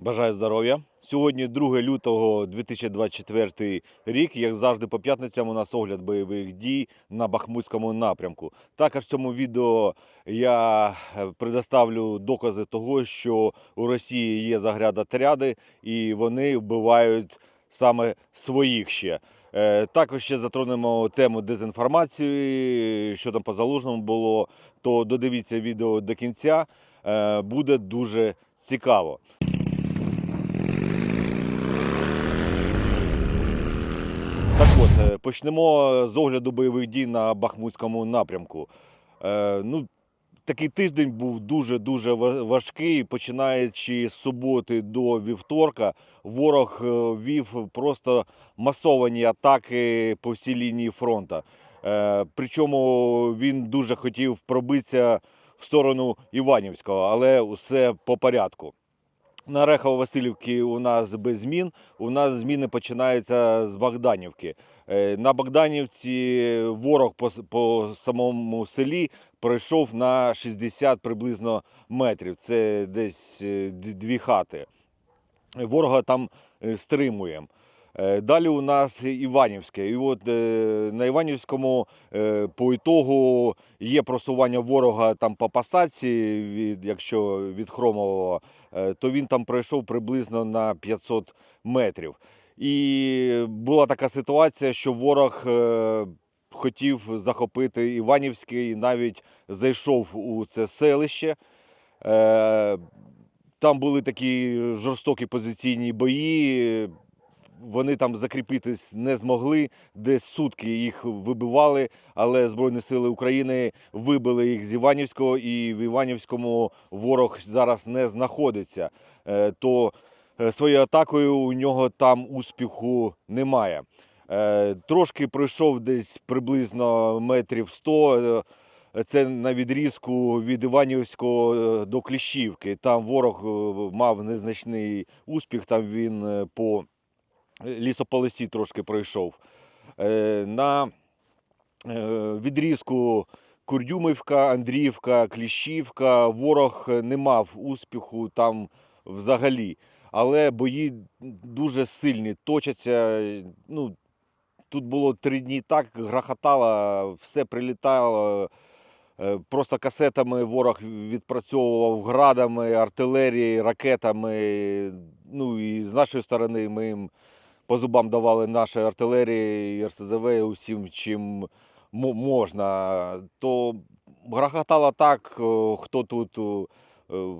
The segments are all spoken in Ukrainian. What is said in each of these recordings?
Бажаю здоров'я. Сьогодні 2 лютого 2024 рік. Як завжди, по п'ятницям у нас огляд бойових дій на Бахмутському напрямку. Також в цьому відео я е, предоставлю докази того, що у Росії є заградотряди і вони вбивають саме своїх ще. Е, Також ще затронемо тему дезінформації, що там по залужному було. То додивіться відео до кінця. Е, Буде дуже цікаво. Так от, е, почнемо з огляду бойових дій на Бахмутському напрямку. Е, ну, такий тиждень був дуже-дуже важкий. Починаючи з суботи до вівторка, ворог е, вів просто масовані атаки по всій лінії фронту. Е, причому він дуже хотів пробитися в сторону Іванівського, але все по порядку. На Рехово-Василівці у нас без змін. У нас зміни починаються з Богданівки. Е, На Богданівці ворог по, по самому селі пройшов на 60 приблизно метрів. Це десь е, дві хати. Ворога там е, стримуємо. Е, Далі у нас Іванівське. І от е, на Іванівському е, по ітогу є просування ворога там по пасаці, від, якщо від Хромового, то він там пройшов приблизно на 500 метрів. І була така ситуація, що ворог хотів захопити Іванівське і навіть зайшов у це селище. Там були такі жорстокі позиційні бої. Вони там закріпитись не змогли. Десь сутки їх вибивали, але Збройні сили України вибили їх з Іванівського, і в Іванівському ворог зараз не знаходиться. Е, То е, своєю атакою у нього там успіху немає. Е, Трошки пройшов десь приблизно метрів 100. е, Це на відрізку від Іванівського до Кліщівки. Там ворог мав незначний успіх. Там він по лісополосі трошки пройшов. Е, На е, відрізку Курдюмівка, Андріївка, Кліщівка ворог не мав успіху там взагалі. Але бої дуже сильні точаться. Ну, тут було три дні так, грохотало, все прилітало. Е, Просто касетами ворог відпрацьовував градами, артилерією, ракетами. Ну і з нашої сторони ми їм по зубам давали наші артилерії, РСЗВ, і усім, чим можна. То грохотало так, хто тут е,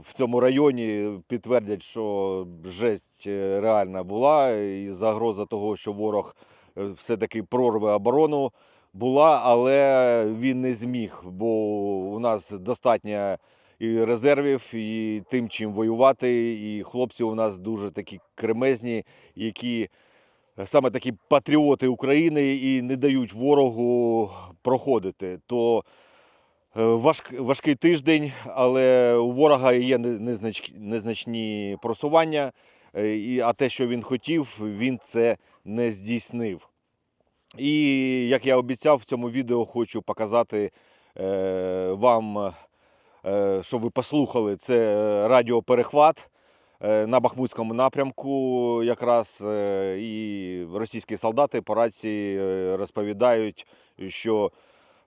в цьому районі підтвердять, що жесть е, реальна була, і загроза того, що ворог е, все-таки прорве оборону була, але він не зміг, бо у нас достатньо і резервів, і тим, чим воювати. І хлопці у нас дуже такі кремезні, які саме такі патріоти України і не дають ворогу проходити. То е, важкий тиждень, але у ворога є незначні просування, е, а те, що він хотів, він це не здійснив. І як я обіцяв, в цьому відео хочу показати е, вам, щоб ви послухали, це радіоперехват на Бахмутському напрямку. Якраз е, і російські солдати по рації е, розповідають, що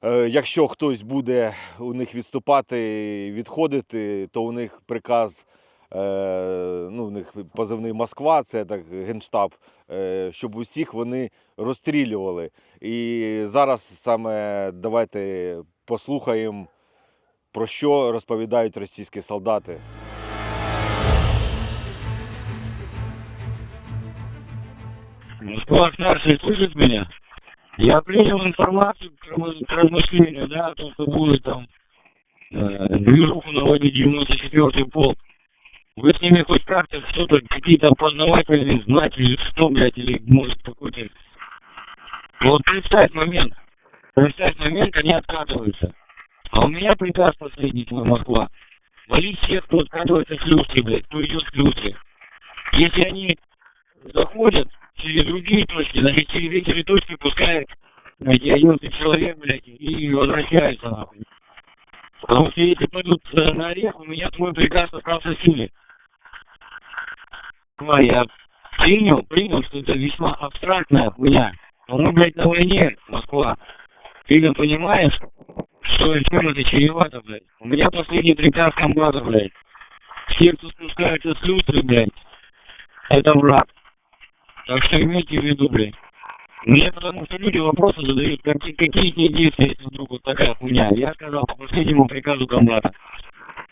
е, якщо хтось буде у них відступати, відходити, то у них приказ. е, Ну, у них позивний Москва, це так генштаб, е, щоб усіх вони розстрілювали. І зараз саме давайте послухаємо, про що розповідають російські солдати. Москва старший слышит меня? Я принял информацию к разм- к размышлению, да, о том, что будет там э, движуху наводить 94-й полк. Вы с ними хоть как-то что-то, какие-то опознавательные знаки или что, блядь, или может какой-то... Вот представь момент. Представь момент, они откатываются. А у меня приказ последний твой, Москва. Валить всех, кто откатывается к люстре, блядь, кто идет к люстре. Если они заходят через другие точки, значит, через эти точки пускают эти 11 человек, блядь, и возвращаются, нахуй. Потому что если пойдут э, на орех, у меня твой приказ остался в силе. Москва, я принял, принял, что это весьма абстрактная хуйня. Но мы, блядь, на войне, Москва. Ты же понимаешь, что чем это чревато, блядь? У меня последний приказ комбата, блядь. Все, кто спускается с люстры, блядь, это враг. Так что имейте в виду, блядь. Мне потому что люди вопросы задают, какие, какие те действия, если вдруг вот такая хуйня. Я сказал по последнему приказу комбата.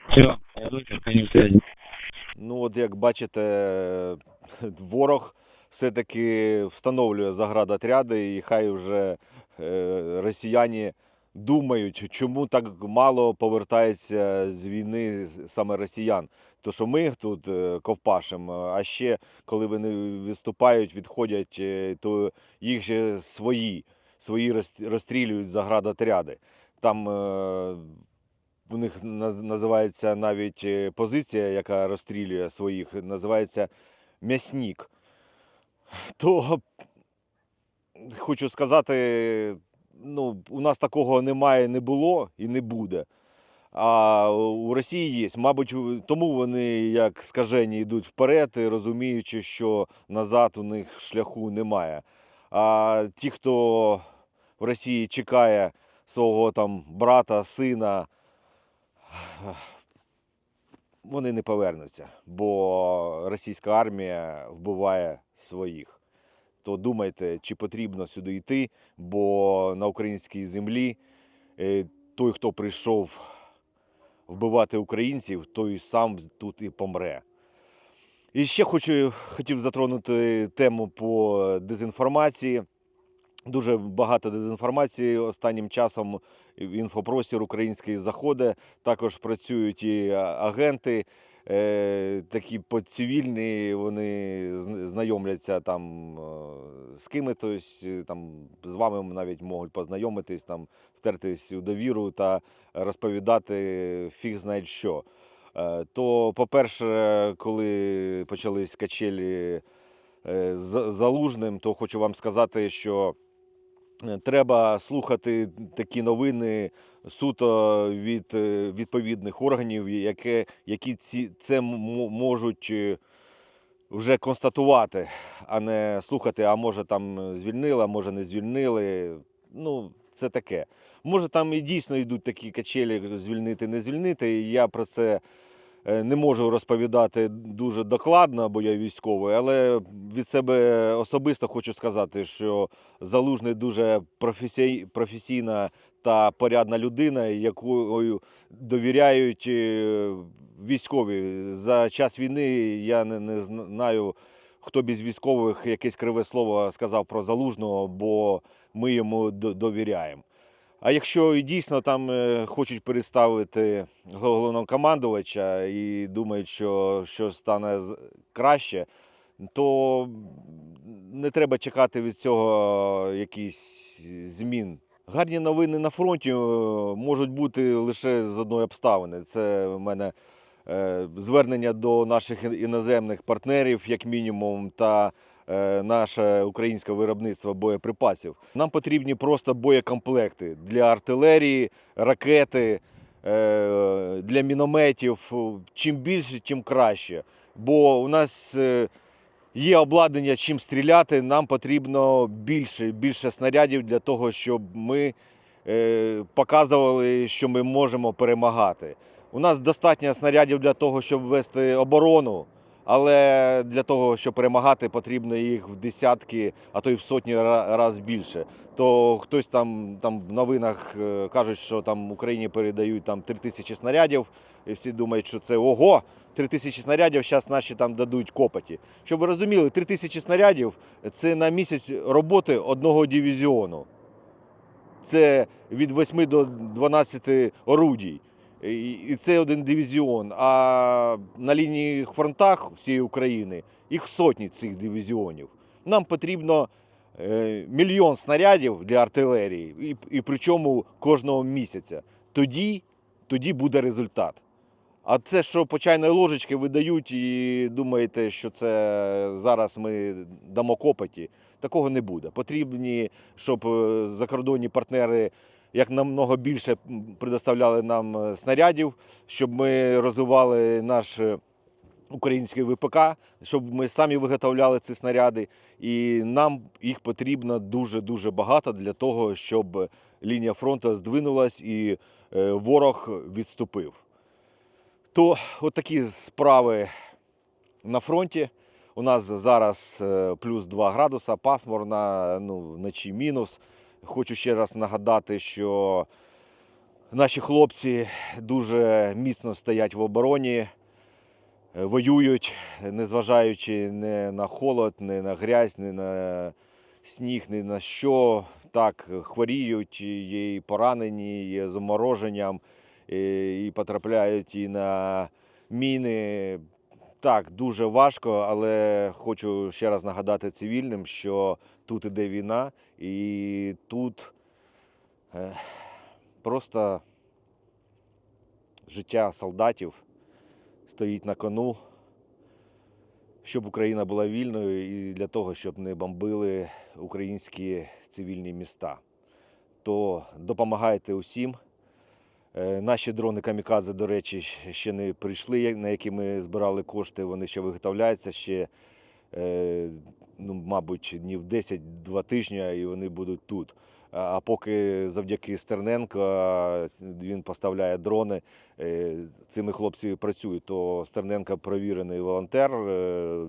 Все, я дочер, конец связи. Ну, от як бачите, ворог все-таки встановлює заградотряди, і хай вже е, росіяни думають, чому так мало повертається з війни саме росіян. То що ми тут е, ковпашимо, а ще коли вони виступають, відходять, е, то їх же свої, свої розстрілюють заградотряди. Там е, у них називається навіть позиція, яка розстрілює своїх, називається м'ясник. То хочу сказати, ну, у нас такого немає, не було і не буде. А у Росії є. Мабуть, тому вони як скажені йдуть вперед, розуміючи, що назад у них шляху немає. А ті, хто в Росії чекає свого там брата, сина, вони не повернуться, бо російська армія вбиває своїх. То думайте, чи потрібно сюди йти, бо на українській землі е, той, хто прийшов вбивати українців, той сам тут і помре. І ще хочу, хотів затронути тему по дезінформації. Дуже багато дезінформації останнім часом в інфопростір український заходить. Також працюють і агенти, е, такі поцивільні, вони знайомляться там е, з кимось, там з вами навіть можуть познайомитись, там втертись у довіру та розповідати фіг знає що. Е, То, по-перше, коли почались качелі е, з Залужним, то хочу вам сказати, що е, треба слухати такі новини суто від е, відповідних органів, яке, які ці, це можуть е, вже констатувати, а не слухати, а може там звільнили, а може не звільнили. Ну, це таке. Може, там і дійсно йдуть такі качелі звільнити, не звільнити. і Я про це е, не можу розповідати дуже докладно, бо я військовий, але від себе особисто хочу сказати, що Залужний дуже професійна та порядна людина, якою довіряють е, військові. За час війни я не знаю, хто без військових якесь криве слово сказав про Залужного, бо ми йому довіряємо. А якщо дійсно там е, хочуть переставити головнокомандувача і думають, що, що стане краще, то не треба чекати від цього якісь змін. Гарні новини на фронті е, можуть бути лише з одної обставини. Це в мене е, звернення до наших іноземних партнерів, як мінімум, та наше українське виробництво боєприпасів. Нам потрібні просто боєкомплекти для артилерії, ракети, е, для мінометів. Чим більше, тим краще. Бо у нас е, є обладнання, чим стріляти. Нам потрібно більше, більше снарядів для того, щоб ми е, показували, що ми можемо перемагати. У нас достатньо снарядів для того, щоб вести оборону, але для того, щоб перемагати, потрібно їх в десятки, а то й в сотні разів більше. То хтось там, там в новинах е, кажуть, що там Україні передають там 3 тисячі снарядів, і всі думають, що це ого, 3 тисячі снарядів, зараз наші там дадуть копоті. Щоб ви розуміли, 3 тисячі снарядів це на місяць роботи одного дивізіону. Це від 8 до 12 орудій. І це один дивізіон. А на лінії фронтах всієї України їх сотні цих дивізіонів. Нам потрібно е, мільйон снарядів для артилерії, і, і причому кожного місяця. Тоді, тоді буде результат. А це, що по чайної ложечки видають і думаєте, що це зараз ми дамо копоті, такого не буде. Потрібні, щоб е, закордонні партнери як намного більше предоставляли нам е, снарядів, щоб ми розвивали наш е, український ВПК, щоб ми самі виготовляли ці снаряди. І нам їх потрібно дуже-дуже багато для того, щоб лінія фронту здвинулась і е, ворог відступив. То от такі справи на фронті. У нас зараз плюс 2 градуса, пасмурна, ну, вночі мінус. Хочу ще раз нагадати, що наші хлопці дуже міцно стоять в обороні, е, воюють, незважаючи не на холод, не на грязь, не на сніг, ні на що. Так, хворіють, є і поранені, є замороженням, і і потрапляють і на міни. Так, дуже важко, але хочу ще раз нагадати цивільним, що тут іде війна, і тут е, просто життя солдатів стоїть на кону, щоб Україна була вільною і для того, щоб не бомбили українські цивільні міста. То допомагайте усім. Е, Наші дрони камікадзе, до речі, ще не прийшли, на які ми збирали кошти. Вони ще виготовляються ще, е, ну, мабуть, днів 10-2 тижні, і вони будуть тут. А поки завдяки Стерненко він поставляє дрони, е, цими хлопці працюють. То Стерненко провірений волонтер,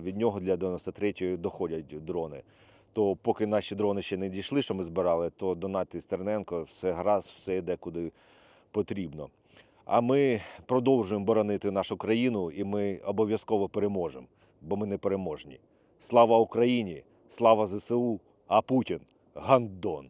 від нього для 93-ї доходять дрони. То поки наші дрони ще не дійшли, що ми збирали, то донати Стерненко, все гаразд, все йде куди потрібно. А ми продовжуємо боронити нашу країну, і ми обов'язково переможемо, бо ми не переможні. Слава Україні! Слава ЗСУ! А Путін гандон!